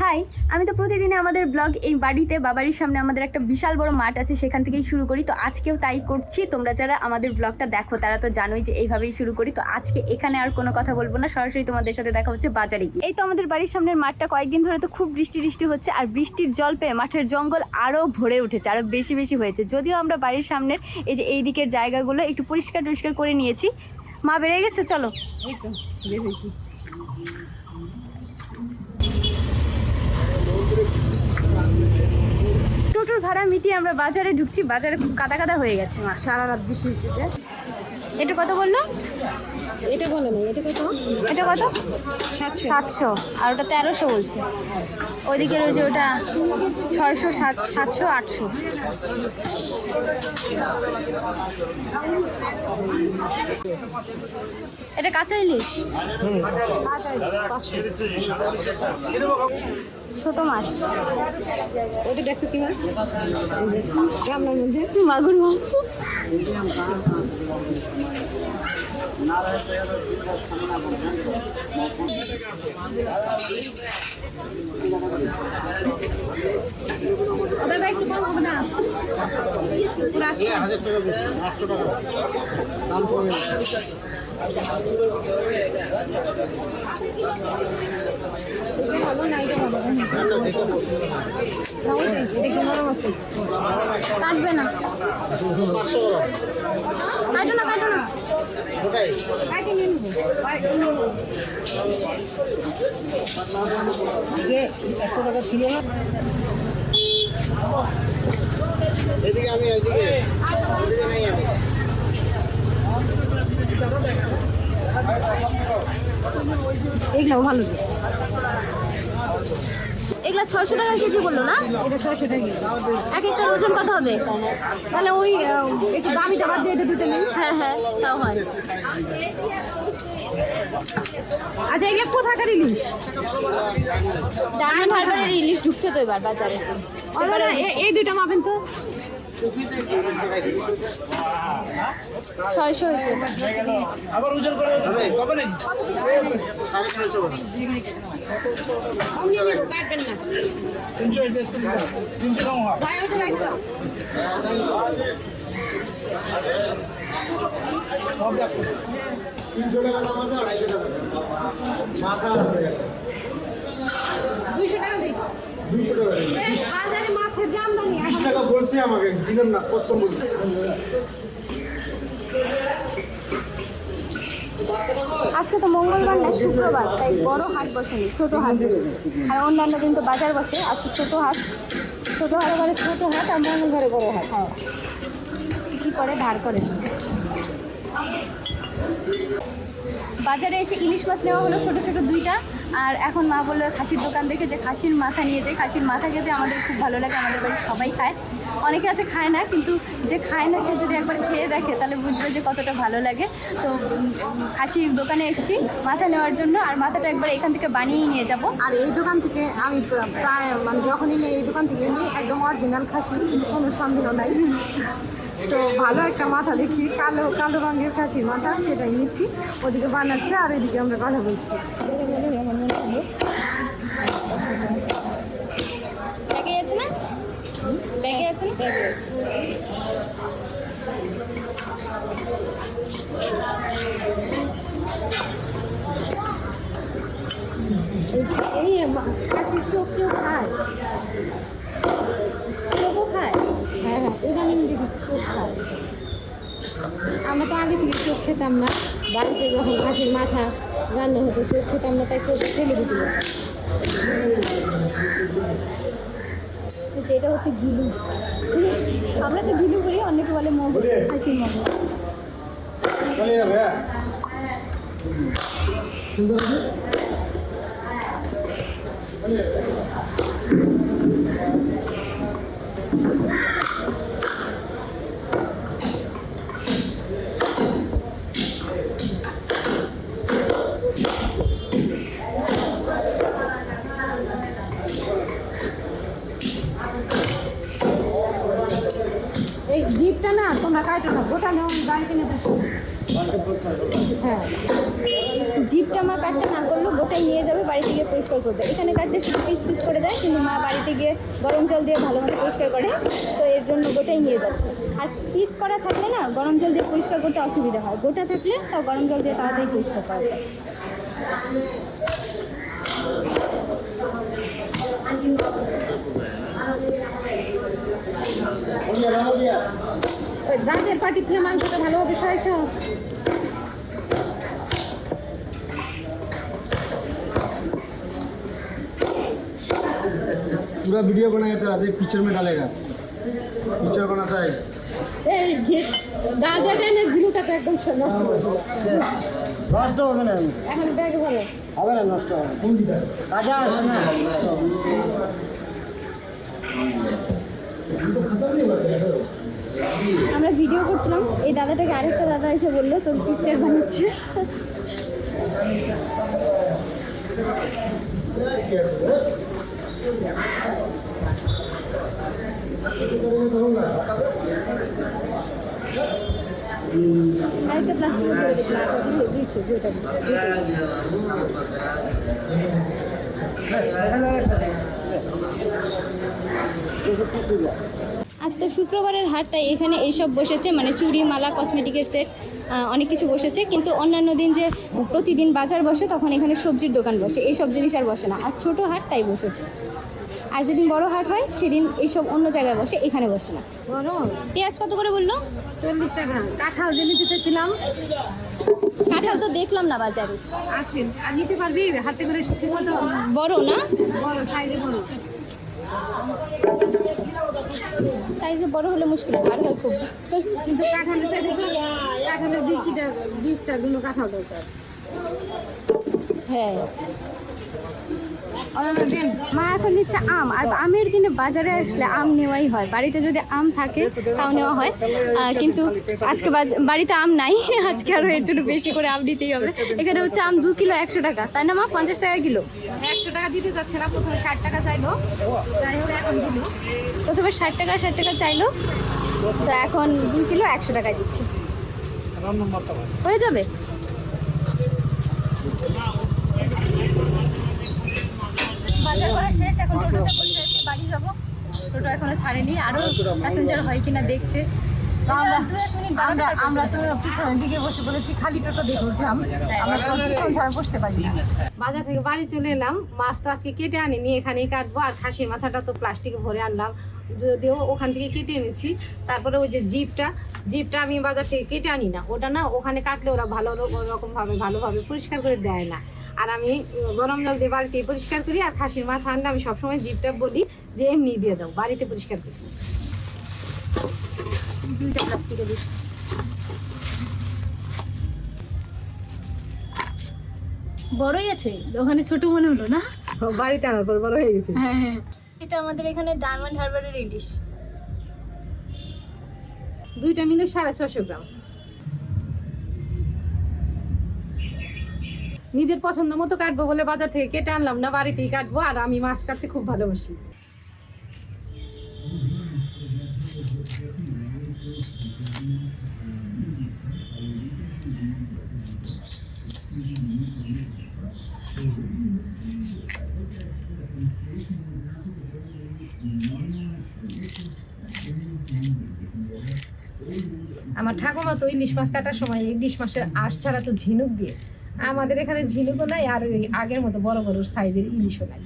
High আমি তো প্রতিদিনে আমাদের ব্লগ এই বাড়িতে, বাবাড়ির সামনে আমাদের একটা বিশাল বড় মাঠ আছে, সেখান থেকেই শুরু করি। তো আজকেও তাই করছি। তোমরা যারা আমাদের ব্লগটা দেখো, তারা তো জানোই যে এইভাবেই শুরু করি। তো আজকে এখানে আর কোনো কথা বলব না। সরাসরি তোমাদের সাথে দেখা হচ্ছে বাজারে গিয়ে। এই তো আমাদের বাড়ির সামনের মাঠটা কয়েকদিন ধরে তো খুব বৃষ্টি বৃষ্টি হচ্ছে, আর বৃষ্টির জল পেয়ে মাঠের জঙ্গল আরও ভরে উঠেছে আরও বেশি বেশি হয়েছে। যদিও আমরা বাড়ির সামনের এই যে এই দিকের জায়গাগুলো একটু পরিষ্কার টরিষ্কার করে নিয়েছি। মা বেড়ে গেছে? চলো। এই তো টোটোর ভাড়া মিটিয়ে আমরা বাজারে ঢুকছি বাজারে খুব কাদা কাদা হয়ে গেছে মা। সারা রাত বৃষ্টি হচ্ছে যে। এটা কত বলল? এটা বলে না এটা কত? এটা কত? সাতশো। সাতশো। আর ওটা তেরোশো বলছে। ওইদিকে রয়েছে ওটা ছয়শো সাত সাতশো আটশো। এটা কাঁচা ইলিশ? ছোট মাছ। ওটা দেখো কি মাছ? গামলার মধ্যে মাগুর মাছ। দাদা একটু কম হবে না? এটা ভালো না এটা ভালো না আছে কাটবে না। কাটো না কাটো না ছিল এদিকে আমি এদিকে নাই আমি এইগুলো ভালো এগুলা ছয়শো টাকা কেজি বলল না? এটা ছয়শো টাকা এক একটা ওজন কত হবে? তাহলে ওই একটু দামিটা বাদ দিয়ে এটা দুটো নেই। হ্যাঁ হ্যাঁ তাও হয়। আচ্ছা এগুলো কোথাকার ইলিশ? ডায়মন্ড হারবারের ইলিশ ঢুকছে তো এবার বাজারে। এই দুইটা মাপেন তো। ছয়শো হয়েছে। আবার ওজন করে কবে নাকি সাড়ে ছয়শো টাকা অমনি নেব, কাটবেন না তিনশো কম হয়। টাকা দাম আছে আড়াইশো টাকা মাথা আছে। দুইশো টাকা দিই। দুইশো টাকা দিন। বাজারে মাছের দাম জানি বিশ টাকা বলছি আমাকে দিলেন না কসম বলি আজকে তো মঙ্গলবার না শুক্রবার তাই বড় হাট বসেনি ছোট হাট বসেছে আর অন্যান্য দিন তো বাজার বসে আজকে ছোট হাট। ছোট হাট করে ছোট হাট আর মঙ্গলবারে বড় হাট। হ্যাঁ কী করে ধার করে? বাজারে এসে ইলিশ মাছ নেওয়া হলো ছোট ছোট দুইটা। আর এখন মা বলল, খাসির দোকান দেখে যে খাসির মাথা নিয়ে যায়। খাসির মাথা খেতে আমাদের খুব ভালো লাগে, আমাদের বাড়ির সবাই খায়। অনেকে আছে খায় না, কিন্তু যে খায় না, সে যদি একবার খেয়ে দেখে, তাহলে বুঝবে যে কতটা ভালো লাগে। তো খাসির দোকানে এসেছি মাথা নেওয়ার জন্য, আর মাথাটা একবার এখান থেকে বানিয়েই নিয়ে যাব। আর এই দোকান থেকে আমি প্রায় মানে যখনই নিই, এই দোকান থেকে নিই, একদম অরিজিনাল খাসি কোনো সন্দেহ নাই। তো ভালো একটা মাথা দেখছি কালো কালো রঙের খাসির মাথা সেটাই নিচ্ছি ওদিকে বানাচ্ছে আর এদিকে আমরা কথা বলছি ব্যাগে আছে না ব্যাগে আছে না এই খাসির চোখ কেউ খায় হ্যাঁ হ্যাঁ ইদানিং দেখি চোখ খায় আমরা তো আগে থেকে চোখ খেতাম না। বাড়িতে যখন খাসির মাথা রান্না হতো, চোখ খেতাম না, তাই চোখ ফেলে দিছিল তো এটা হচ্ছে গিলু। আমরা তো গিলু করি অনেকে বলে মগু খাসির মগু চলে যাবে এই জিপটা না তোমরা কাটো না গোটা নেও বাড়িতে নেব হ্যাঁ জিপটা মা কাটতে গোটাই নিয়ে যাবে, বাড়িতে গিয়ে পরিষ্কার করবে এখানে কাটলে শুধু পিস পিস করে দেয়, কিন্তু মা বাড়িতে গিয়ে গরম জল দিয়ে ভালো মতো পরিষ্কার করে। তো এর জন্য গোটাই নিয়ে যাচ্ছে। আর পিস করা থাকলে না, গরম জল দিয়ে পরিষ্কার করতে অসুবিধা হয়। গোটা থাকলে তাও গরম জল দিয়ে তাড়াতাড়ি পরিষ্কার করা যায়। দাঁতের পাটি থেকে মাংসটা ভালোভাবে সয়েছ। पूरा वीडियो बनाया तेरा देख पिक्चर में डालेगा पिक्चर बनाता है এই গাজাটা এনে গ্লুটা তো একদম নষ্ট করে দিল। নষ্ট হবে না এখন ব্যাগে ভালো হবে না নষ্ট হবে कौन दिखा কাজে আসে না तो खत्म नहीं हुआ तेरा আমরা ভিডিও করছিলাম এই দাদাটাকে আরেকটা দাদা এসে বললো তোর পিকচার বানাচ্ছে ऐसे আজ তো শুক্রবারের হাট তাই এখানে এইসব বসেছে মানে চুড়ি, মালা কসমেটিকের সেট অনেক কিছু বসেছে। কিন্তু অন্যান্য দিন যে প্রতিদিন বাজার বসে, তখন এখানে সবজির দোকান বসে। এই সব জিনিস আর বসে না। আর ছোটো হাট, তাই বসেছে। আর যেদিন বড় হাট হয় সেদিন এইসব অন্য জায়গায় বসে এখানে বসে না। বড়? পেঁয়াজ কত করে বলল? চল্লিশ টাকা। কাঁঠাল যে নিতে চাইছিলাম কাঁঠাল তো দেখলাম না বাজারে। আছে। আর নিতে পারবি? হাতে করে বড় না? বড় সাইজে বড়। সাইজে বড় হলে মুশকিল ভালো হয় খুব। কিন্তু কাঁঠালের তো কাঁঠালের বিচিটা বীজটা দুটো কাঁঠাল দরকার। হ্যাঁ। মা এখন নিচ্ছে আম। আর আমের দিনে বাজারে আসলে আম নেওয়াই হয়। বাড়িতে যদি আম থাকে তাও নেওয়া হয়। কিন্তু আজকে বাড়িতে আম নাই। আজকে আরও এর জন্য বেশি করে আম নিতেই হবে। এখানে হচ্ছে আম দু কিলো একশো টাকা। তাই না মা? পঞ্চাশ টাকা কিলো। একশো টাকা দিতে যাচ্ছে না। প্রথমে ষাট টাকা চাইলো। যাই হোক এখন দিল। প্রথমে ষাট টাকা ষাট টাকা চাইলো। তো এখন দুই কিলো একশো টাকায় দিচ্ছি। হয়ে যাবে? বাজার করা শেষ এখন টোটোতে বসে আছি, বাড়ি যাব। টোটো এখনও ছাড়েনি আরও প্যাসেঞ্জার হয় কিনা দেখছে। আমরা আমরা তো পিছনের দিকে বসে পড়েছি খালি টোটো দেখে উঠলাম। আমরা পিছন ছাড়া বসতে পারি না। বাজার থেকে বাড়ি চলে এলাম মাছ তো আজকে কেটে আনিনি এখানেই কাটবো আর খাসির মাথাটা তো প্লাস্টিকে ভরে আনলাম। যদিও ওখান থেকে কেটে এনেছি তারপরে ওই যে জিপটা জিপটা আমি বাজার থেকে কেটে আনি না। ওটা না ওখানে কাটলে ওরা ভালো রকম ভাবে ভালোভাবে পরিষ্কার করে দেয় না। আর আমি গরম জল দিয়ে বাড়িতে পরিষ্কার করি আর খাসির মাথা আনলে আমি সবসময় জিপটা বলি যে এমনি দিয়ে দাও বাড়িতে পরিষ্কার করি দুইটা প্লাস্টিকে দিচ্ছি। বড়ই আছে ওখানে ছোট মনে হলো না? বাড়িতে আনার পর বড় হয়ে গেছে। হ্যাঁ হ্যাঁ। এটা আমাদের এখানে ডায়মন্ড হারবারের ইলিশ। দুইটা মিলে সাড়ে ছশো গ্রাম। নিজের পছন্দ মতো কাটবো বলে বাজার থেকে কেটে আনলাম। না, বাড়িতেই কাটবো, আর আমি মাছ কাটতে খুব ভালোবাসি। আমার ঠাকুমা তো ইলিশ মাছ কাটার সময় ইলিশ মাছের আঁশ ছাড়া তো ঝিনুক দিয়ে আমাদের এখানে ঝিনুকও নাই আর আগের মতো বড় বড় সাইজের ইলিশও নাই।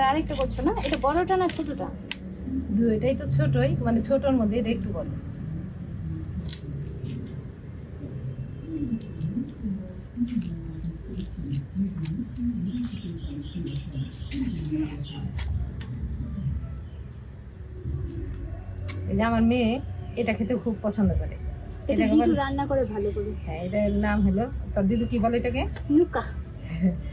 আরেকটা করছ না? এটা বড়টা না ছোটটা? দুইটাই তো ছোটই মানে ছোটর মধ্যে এটা একটু বড়। এই যে আমার মেয়ে এটা খেতে খুব পছন্দ করে। এটা রান্না করে ভালো করে। হ্যাঁ এটার নাম হলো তোর দিদু কি বলে এটাকে? নুকা।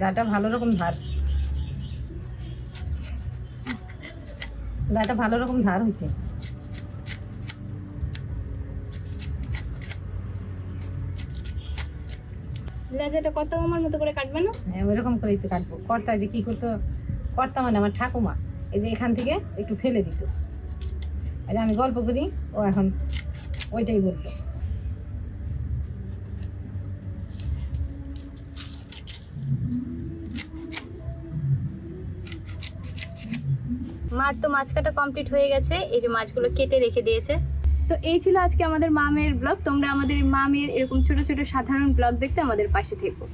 গাটা ভালো রকম ধার। গাটা ভালো রকম ধার হয়েছে লেজাটা কত আমার মতো করে কাটবে না? হ্যাঁ ওইরকম করেই তো কাটবো। কর্তা যে কি করতো কর্তা মানে আমার ঠাকুমা এই যে এখান থেকে একটু ফেলে দিত। যে আমি গল্প করি ও এখন ওইটাই বলতো। মার তো মাছ কাটা কমপ্লিট হয়ে গেছে। এই যে মাছগুলো কেটে রেখে দিয়েছে। তো এই ছিল আজকে আমাদের মামের ব্লগ তোমরা আমাদের মামের এরকম ছোট ছোট সাধারণ ব্লগ দেখতে আমাদের পাশে থেকো।